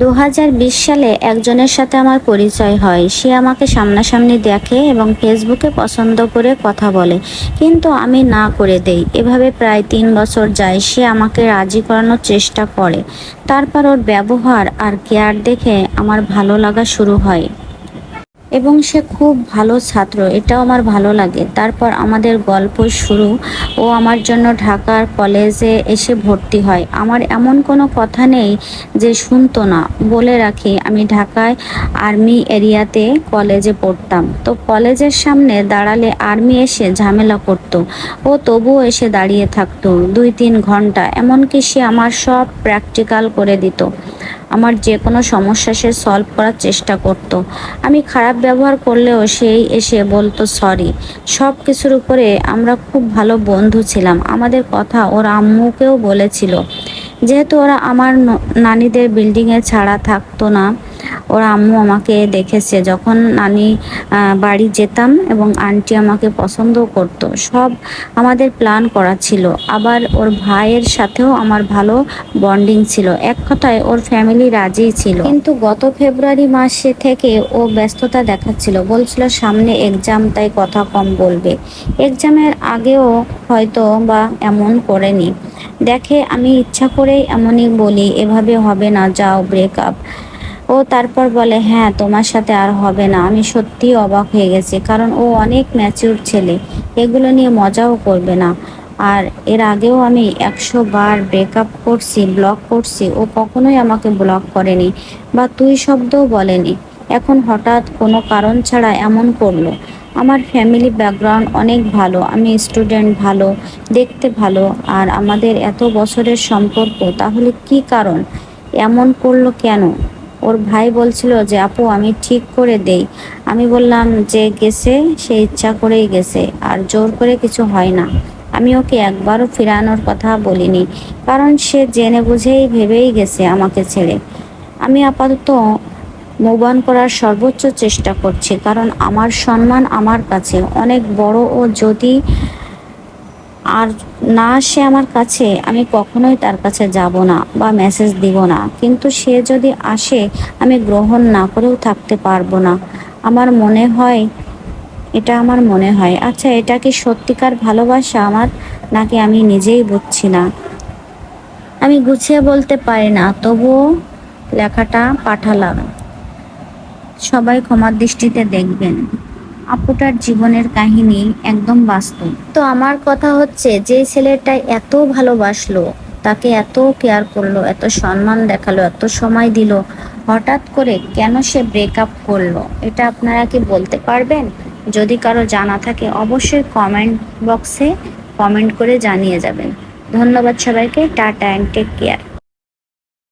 দু হাজার বিশ সালে একজনের সাথে আমার পরিচয় হয়। সে আমাকে সামনাসামনি দেখে এবং ফেসবুকে পছন্দ করে কথা বলে। কিন্তু আমি না করে দেই। এভাবে প্রায় তিন বছর যায় সে আমাকে রাজি করানোর চেষ্টা করে। তারপর ওর ব্যবহার আর কেয়ার দেখে আমার ভালো লাগা শুরু হয়। এবং সে খুব ভালো ছাত্র, এটাও আমার ভালো লাগে। তারপর আমাদের গল্প শুরু, ও আমার জন্য ঢাকার কলেজে এসে ভর্তি হয়। আমার এমন কোনো কথা নেই যে শুনতো না। বলে রাখি, আমি ঢাকায় আর্মি এরিয়াতে কলেজে পড়তাম। তো কলেজের সামনে দাঁড়ালে আর্মি এসে ঝামেলা করতো। ও তবুও এসে দাঁড়িয়ে থাকতো দুই তিন ঘণ্টা। এমনকি সে আমার সব প্র্যাকটিক্যাল করে দিত। আমার যে কোনো সমস্যা সে সলভ করার চেষ্টা করত। আমি খারাপ ব্যবহার করলেও সেই এসে বলতো সরি সব কিছুর উপরে আমরা খুব ভালো বন্ধু ছিলাম। আমাদের কথা ওর আম্মুকেও বলেছিল। যেহেতু ওরা আমার নানিদের বিল্ডিংয়ে ছাড়া থাকতো না ওর আম্মু আমাকে দেখেছে। যখন নানি বাড়ি যেতাম এবং আন্টি আমাকে পছন্দ করতো, সব আমাদের প্ল্যান করা ছিল। আবার ওর ভাইয়ের সাথেও আমার ভালো বন্ডিং ছিল। এক কথায় ওর ফ্যামিলি রাজি ছিল। কিন্তু গত ফেব্রুয়ারি মাসে থেকে ও ব্যস্ততা দেখাচ্ছিল। বলছিল, সামনে এক্সাম তাই কথা কম বলবে। এক্সামের আগেও হয়তো বা এমন করেনি। দেখে আমি ইচ্ছা করেই এমনই বলি, এভাবে হবে না, যাও ব্রেকআপ ও তারপর বলে হ্যাঁ তোমার সাথে আর হবে না। আমি সত্যিই অবাক হয়ে গেছি, কারণ ও অনেক ম্যাচিউর ছেলে। এগুলো নিয়ে মজাও করবে না। আর এর আগেও আমি একশো বার ব্রেকআপ করছি ব্লক করছি। ও কখনোই আমাকে ব্লক করেনি বা তুই শব্দও বলেনি। এখন হঠাৎ কোনো কারণ ছাড়া এমন করল। আমার ফ্যামিলি ব্যাকগ্রাউন্ড অনেক ভালো, আমি স্টুডেন্ট ভালো, দেখতে ভালো। আর আমাদের এত বছরের সম্পর্ক, তাহলে কি কারণ? এমন করল কেন? ওর ভাই বলছিল যে, আপু, আমি ঠিক করে দেই। আমি বললাম যে, গেছে, সে ইচ্ছা করেই গেছে, আর জোর করে কিছু হয় না। আমি ওকে একবারও ফিরানোর কথা বলিনি, কারণ সে জেনে বুঝেই ভেবেই গেছে আমাকে ছেড়ে। আমি আপাতত মুভ অন করার সর্বোচ্চ চেষ্টা করছি, কারণ আমার সম্মান আমার কাছে। অনেক বড় ও যদি আর না সে আমার কাছে, আমি কখনোই তার কাছে যাব না বা মেসেজ দিব না। কিন্তু সে যদি আসে, আমি গ্রহণ না করেও থাকতে পারব না। আমার মনে হয়, এটা আমার মনে হয়। আচ্ছা এটা কি সত্যিকার ভালোবাসা আমার, নাকি আমি নিজেই বুঝছি না? আমি গুছিয়ে বলতে পারি না, তবুও লেখাটা পাঠালাম। সবাই ক্ষমার দৃষ্টিতে দেখবেন। আপুটার জীবনের কাহিনী একদম বাস্তব। তো আমার কথা হচ্ছে, যে ছেলেটা এত ভালোবাসলো, তাকে এত কেয়ার করল, এত সম্মান দেখাল, এত সময় দিল, হঠাৎ করে কেন সে ব্রেকআপ করল? এটা আপনারা কি বলতে পারবেন? যদি কারও জানা থাকে, অবশ্যই কমেন্ট বক্সে কমেন্ট করে জানিয়ে যাবেন। ধন্যবাদ সবাইকে, টাটা অ্যান্ড টেক কেয়ার